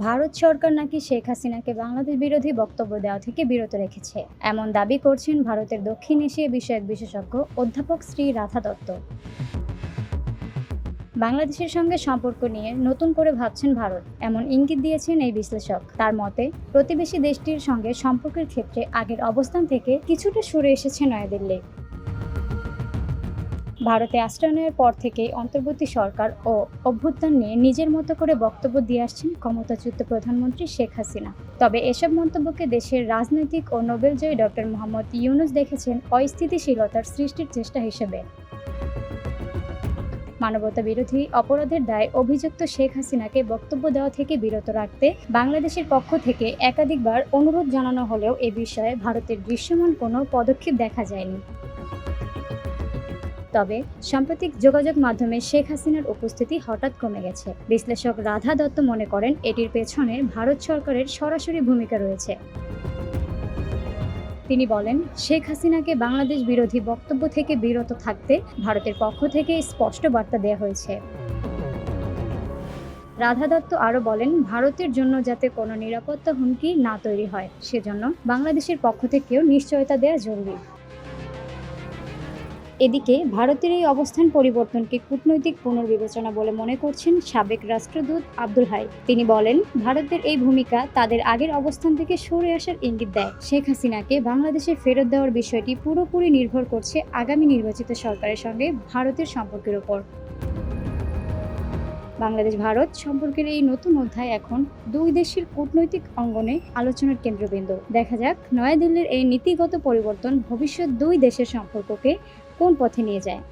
ভারত সরকার নাকি শেখ হাসিনাকে বাংলাদেশ বিরোধী বক্তব্য দেওয়া থেকে বিরত রেখেছে। এমন দাবি করছেন ভারতের দক্ষিণ এশিয়া বিষয়ক বিশেষজ্ঞ অধ্যাপক শ্রী রাধা দত্ত। বাংলাদেশের সঙ্গে সম্পর্ক নিয়ে নতুন করে ভাবছেন ভারত। এমন ইঙ্গিত দিয়েছেন এই বিশ্লেষক। তার মতে, প্রতিবেশী দেশটির সঙ্গে সম্পর্কের ক্ষেত্রে আগের অবস্থান থেকে কিছুটা সরে এসেছে নয়াদিল্লি। ভারতে আশ্রয় নেওয়ার পর থেকেই অন্তর্বর্তী সরকার ও অভ্যুত্থান নিয়ে নিজের মতো করে বক্তব্য দিয়ে আসছেন ক্ষমতাচ্যুত প্রধানমন্ত্রী শেখ হাসিনা। তবে এসব মন্তব্যকে দেশের রাজনৈতিক ও নোবেলজয়ী ডক্টর মোহাম্মদ ইউনুস দেখেছেন অস্থিতিশীলতার সৃষ্টির চেষ্টা হিসেবে। মানবতা বিরোধী অপরাধের দায় অভিযুক্ত শেখ হাসিনাকে বক্তব্য দেওয়া থেকে বিরত রাখতে বাংলাদেশের পক্ষ থেকে একাধিকবার অনুরোধ জানানো হলেও এ বিষয়ে ভারতের দৃশ্যমান কোনো পদক্ষেপ দেখা যায়নি। তবে সাম্প্রতিক যোগাযোগ মাধ্যমে শেখ হাসিনার উপস্থিতি হঠাৎ কমে গেছে। বিশ্লেষক রাধা দত্ত মনে করেন, এটির পেছনে ভারত সরকারের সরাসরি ভূমিকা রয়েছে। তিনি বলেন, শেখ হাসিনাকে বাংলাদেশ বিরোধী বক্তব্য থেকে বিরত থাকতে ভারতের পক্ষ থেকে স্পষ্ট বার্তা দেওয়া হয়েছে। রাধা দত্ত আরও বলেন, ভারতের জন্য যাতে কোনো নিরাপত্তা হুমকি না তৈরি হয়, সেজন্য বাংলাদেশের পক্ষ থেকেও নিশ্চয়তা দেওয়া জরুরি। এদিকে ভারতের এই অবস্থান পরিবর্তনকে কূটনৈতিক পুনর্বিবেচনা বলে মনে করছেন সাবেক রাষ্ট্রদূত আব্দুল হাই। তিনি বলেন, ভারতের এই ভূমিকা তাদের আগের অবস্থান থেকে সরে আসার ইঙ্গিত দেয়। শেখ হাসিনাকে বাংলাদেশে ফেরত দেওয়ার বিষয়টি পুরোপুরি নির্ভর করছে আগামী নির্বাচিত সরকারের সঙ্গে ভারতের সম্পর্কের উপর। বাংলাদেশ ভারত সম্পর্কের এই নতুন অধ্যায় এখন দুই দেশের কূটনৈতিক অঙ্গনে আলোচনার কেন্দ্রবিন্দু। দেখা যাক নয়াদিল্লির এই নীতিগত পরিবর্তন ভবিষ্যৎ দুই দেশের সম্পর্ককে কোন পথে নিয়ে যায়।